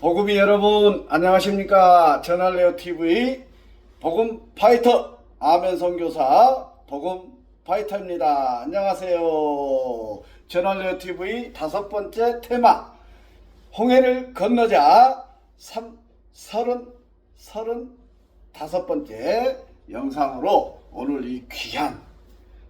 복음이 여러분 안녕하십니까 전할레오 TV 복음 파이터 아멘 선교사 복음 파이터입니다. 안녕하세요. 전할레오 TV 다섯 번째 테마 홍해를 건너자 삼 서른 서른 다섯 번째 영상으로 오늘 이 귀한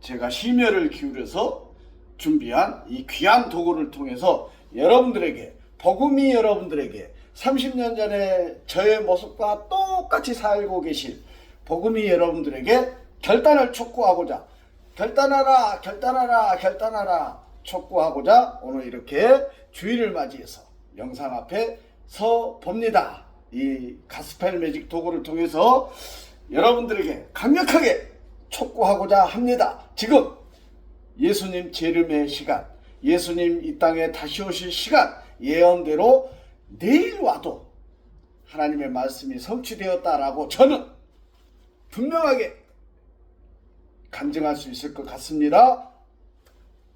제가 심혈을 기울여서 준비한 이 귀한 도구를 통해서 여러분들에게 복음이 여러분들에게 30년 전에 저의 모습과 똑같이 살고 계실 복음이 여러분들에게 결단을 촉구하고자 결단하라 결단하라 결단하라 촉구하고자 오늘 이렇게 주일을 맞이해서 영상 앞에 서 봅니다. 이 가스펠 매직 도구를 통해서 여러분들에게 강력하게 촉구하고자 합니다. 지금 예수님 재림의 시간, 예수님 이 땅에 다시 오실 시간, 예언대로 내일 와도 하나님의 말씀이 성취되었다라고 저는 분명하게 간증할 수 있을 것 같습니다.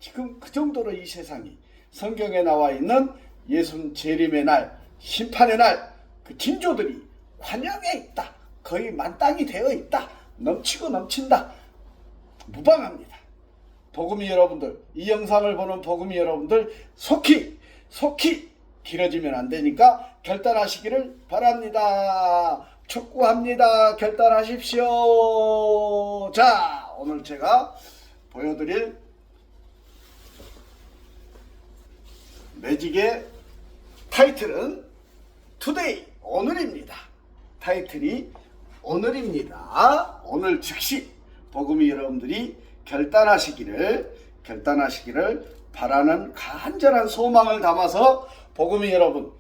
지금 그 정도로 이 세상이 성경에 나와 있는 예수님 재림의 날, 심판의 날, 그 징조들이 관영에 있다. 거의 만땅이 되어 있다. 넘치고 넘친다. 무방합니다. 복음이 여러분들, 이 영상을 보는 복음이 여러분들 속히 속히 길어지면 안 되니까 결단하시기를 바랍니다. 촉구합니다. 결단하십시오. 자, 오늘 제가 보여드릴 매직의 타이틀은 투데이 오늘입니다. 타이틀이 오늘입니다. 오늘 즉시 복음이 여러분들이 결단하시기를 결단하시기를 바라는 간절한 소망을 담아서 복음이 여러분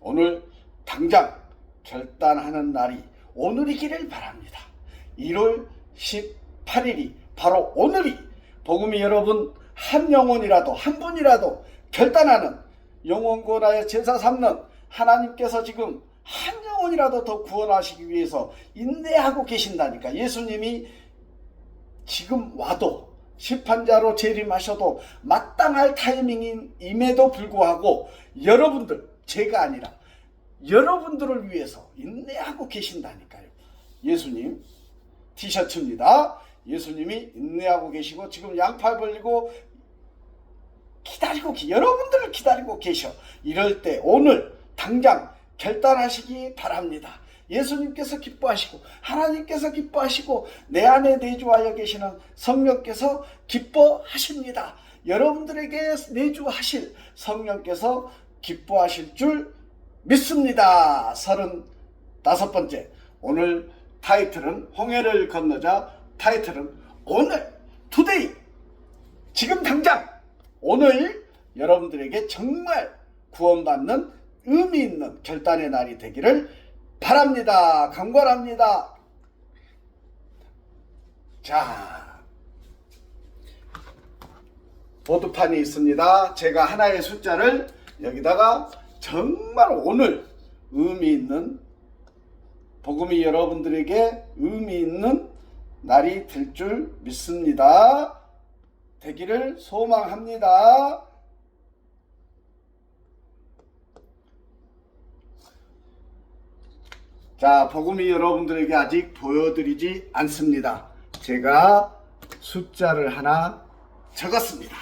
오늘 당장 결단하는 날이 오늘이기를 바랍니다. 1월 18일이 바로 오늘이 복음이 여러분 한 영혼이라도 한 분이라도 결단하는 영혼구원하여 제사 삼는 하나님께서 지금 한 영혼이라도 더 구원하시기 위해서 인내하고 계신다니까 예수님이 지금 와도 심판자로 재림하셔도 마땅할 타이밍임에도 불구하고 여러분들 제가 아니라 여러분들을 위해서 인내하고 계신다니까요. 예수님 티셔츠입니다. 예수님이 인내하고 계시고 지금 양팔 벌리고 기다리고 기- 여러분들을 기다리고 계셔. 이럴 때 오늘 당장 결단하시기 바랍니다. 예수님께서 기뻐하시고 하나님께서 기뻐하시고 내 안에 내주하여 계시는 성령께서 기뻐하십니다. 여러분들에게 내주하실 성령께서 기뻐하실 줄 믿습니다. 서른 다섯 번째 오늘 타이틀은 홍해를 건너자 타이틀은 오늘 투데이 지금 당장 오늘 여러분들에게 정말 구원받는 의미 있는 결단의 날이 되기를 바랍니다. 강권합니다. 자, 보드판이 있습니다. 제가 하나의 숫자를 여기다가 정말 오늘 의미 있는 복음이 여러분들에게 의미 있는 날이 될 줄 믿습니다. 되기를 소망합니다. 자, 복음이 여러분들에게 아직 보여드리지 않습니다. 제가 숫자를 하나 적었습니다.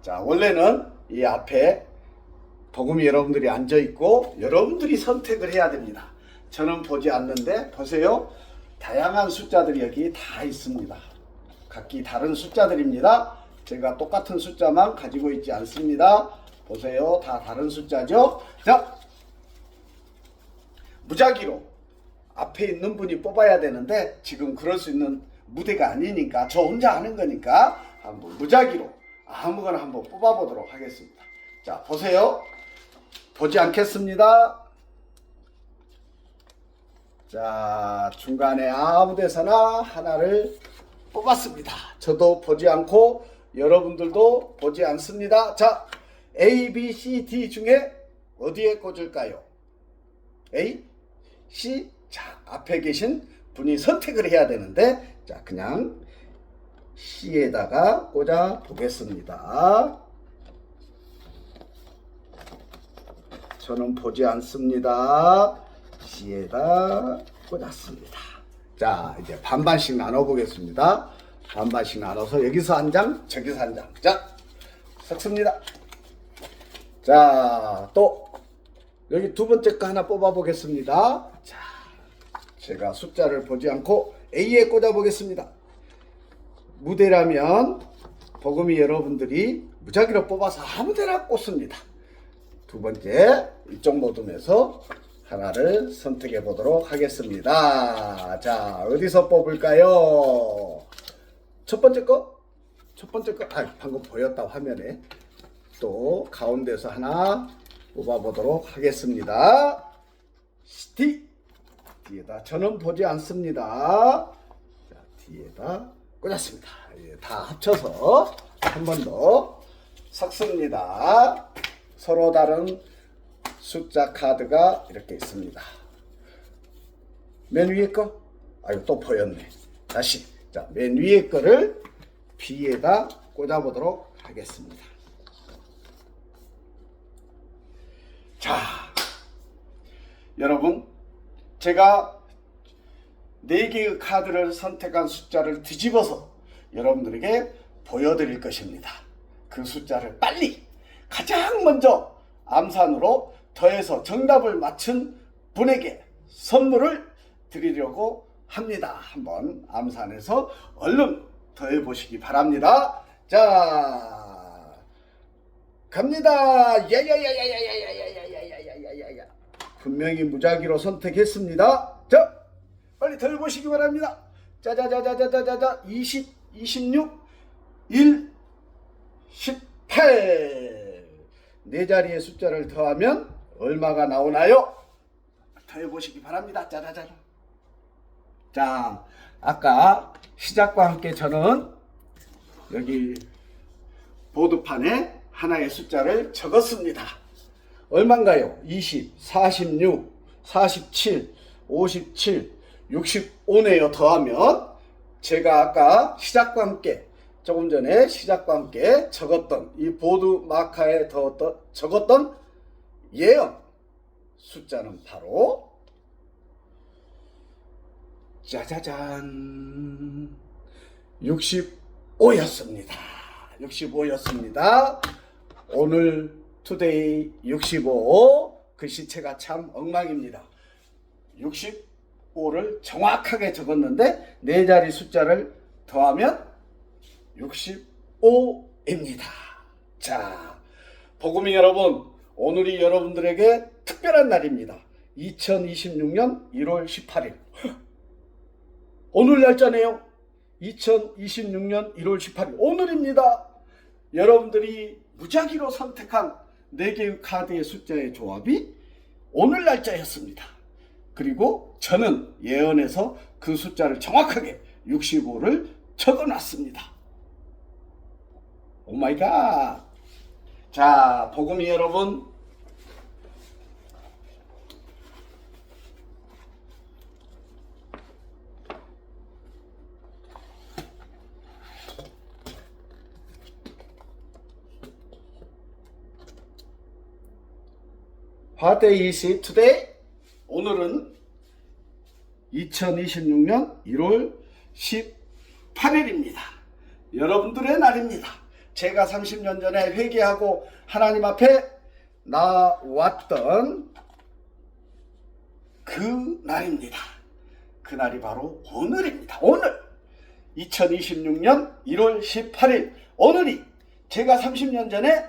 자, 원래는 이 앞에 복음이 여러분들이 앉아 있고 여러분들이 선택을 해야 됩니다. 저는 보지 않는데 보세요. 다양한 숫자들이 여기 다 있습니다. 각기 다른 숫자들입니다. 제가 똑같은 숫자만 가지고 있지 않습니다. 보세요. 다 다른 숫자죠. 자, 무작위로 앞에 있는 분이 뽑아야 되는데 지금 그럴 수 있는 무대가 아니니까 저 혼자 하는 거니까 한번 무작위로 아무거나 한번 뽑아보도록 하겠습니다. 자, 보세요. 보지 않겠습니다. 자, 중간에 아무 데서나 하나를 뽑았습니다. 저도 보지 않고 여러분들도 보지 않습니다. 자, A, B, C, D 중에 어디에 꽂을까요? A, 자, 앞에 계신 분이 선택을 해야 되는데, 자, 그냥 C에다가 꽂아 보겠습니다. 저는 보지 않습니다. C에다 꽂았습니다. 자, 이제 반반씩 나눠 보겠습니다. 반반씩 나눠서 여기서 한 장, 저기서 한 장. 자, 섞습니다. 자, 또 여기 두 번째 거 하나 뽑아 보겠습니다. 자, 제가 숫자를 보지 않고 A에 꽂아보겠습니다. 무대라면 버금이 여러분들이 무작위로 뽑아서 아무 데나 꽂습니다. 두 번째 이쪽 모둠에서 하나를 선택해 보도록 하겠습니다. 자, 어디서 뽑을까요? 첫 번째 거? 첫 번째 거, 아, 방금 보였다 화면에. 또 가운데서 하나 뽑아 보도록 하겠습니다. 뒤에다 저는 보지 않습니다. 자, 뒤에다 꽂았습니다. 예, 다 합쳐서 한 번 더 섞습니다. 서로 다른 숫자 카드가 이렇게 있습니다. 맨 위에 거? 아이고 또 보였네. 다시 자, 맨 위에 거를 B에다 꽂아 보도록 하겠습니다. 자, 여러분, 제가 네 개의 카드를 선택한 숫자를 뒤집어서 여러분들에게 보여드릴 것입니다. 그 숫자를 빨리 가장 먼저 암산으로 더해서 정답을 맞춘 분에게 선물을 드리려고 합니다. 한번 암산해서 얼른 더해 보시기 바랍니다. 자, 갑니다. 야야야야야야야야야야야야야야야. 분명히 무작위로 선택했습니다. 자, 빨리 덜 보시기 바랍니다. 짜자자자자자자 20, 26, 1, 18. 네 자리의 숫자를 더하면 얼마가 나오나요? 더해 보시기 바랍니다. 짜자자. 자, 아까 시작과 함께 저는 여기 보드판에 하나의 숫자를 적었습니다. 얼마인가요? 20, 46, 47, 57, 65네요. 더하면 제가 아까 시작과 함께 조금 전에 시작과 함께 적었던 이 보드 마카에 더었던 적었던 예언 숫자는 바로 짜자잔 65였습니다. 65였습니다. 오늘 투데이 65 글씨체가 참 엉망입니다. 65를 정확하게 적었는데 네 자리 숫자를 더하면 65입니다. 자, 복음이 여러분, 오늘이 여러분들에게 특별한 날입니다. 2026년 1월 18일. 오늘 날짜네요. 2026년 1월 18일. 오늘입니다. 여러분들이 무작위로 선택한 4개의 카드의 숫자의 조합이 오늘 날짜였습니다. 그리고 저는 예언에서 그 숫자를 정확하게 65를 적어 놨습니다. 오 마이 갓. 자, 복음이 여러분. What day is? 오늘은 2026년 1월 18일입니다. 여러분들의 날입니다. 제가 30년 전에 회개하고 하나님 앞에 나왔던 그 날입니다. 그 날이 바로 오늘입니다. 오늘 2026년 1월 18일 오늘이 제가 30년 전에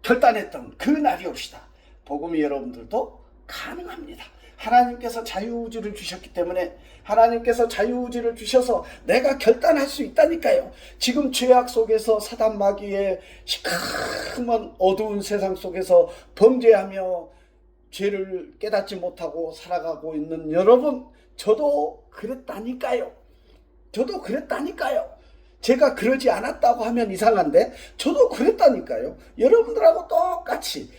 결단했던 그 날이옵시다. 복음이 여러분들도 가능합니다. 하나님께서 자유의지를 주셨기 때문에 하나님께서 자유의지를 주셔서 내가 결단할 수 있다니까요. 지금 죄악 속에서 사단 마귀의 시커먼 어두운 세상 속에서 범죄하며 죄를 깨닫지 못하고 살아가고 있는 여러분, 저도 그랬다니까요. 저도 그랬다니까요. 제가 그러지 않았다고 하면 이상한데, 저도 그랬다니까요. 여러분들하고 똑같이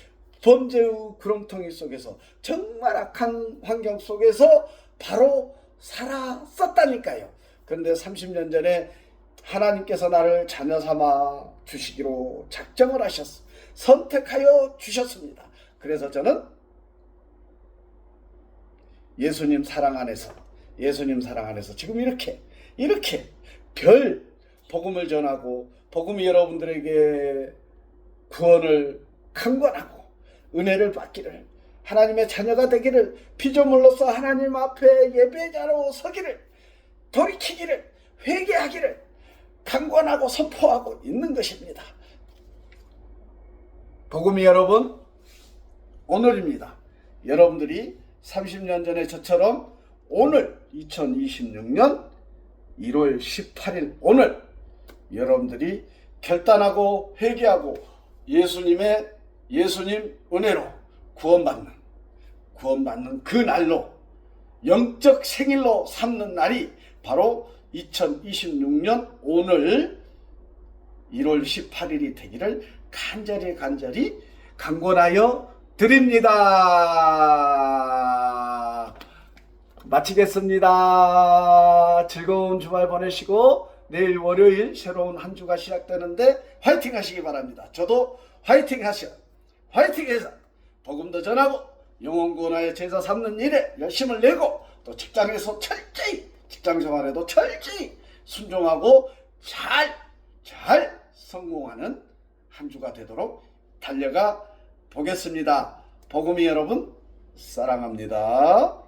범죄의 구렁텅이 속에서 정말 악한 환경 속에서 바로 살았었다니까요. 그런데 30년 전에 하나님께서 나를 자녀 삼아 주시기로 작정을 하셨어. 선택하여 주셨습니다. 그래서 저는 예수님 사랑 안에서 예수님 사랑 안에서 지금 이렇게 이렇게 별 복음을 전하고 복음이 여러분들에게 구원을 강권하고 은혜를 받기를 하나님의 자녀가 되기를 피조물로서 하나님 앞에 예배자로 서기를 돌이키기를 회개하기를 강권하고 선포하고 있는 것입니다. 복음이 여러분 오늘입니다. 여러분들이 30년 전에 저처럼 오늘 2026년 1월 18일 오늘 여러분들이 결단하고 회개하고 예수님의 예수님 은혜로 구원받는 구원받는 그 날로 영적 생일로 삼는 날이 바로 2026년 오늘 1월 18일이 되기를 간절히 간절히 강권하여 드립니다. 마치겠습니다. 즐거운 주말 보내시고 내일 월요일 새로운 한 주가 시작되는데 화이팅 하시기 바랍니다. 저도 화이팅 하셔. 화이팅 해서 복음도 전하고 영혼 구원하여 제자 삼는 일에 열심을 내고 또 직장에서 철저히 직장 생활에도 철저히 순종하고 잘, 잘 성공하는 한 주가 되도록 달려가 보겠습니다. 복음이 여러분 사랑합니다.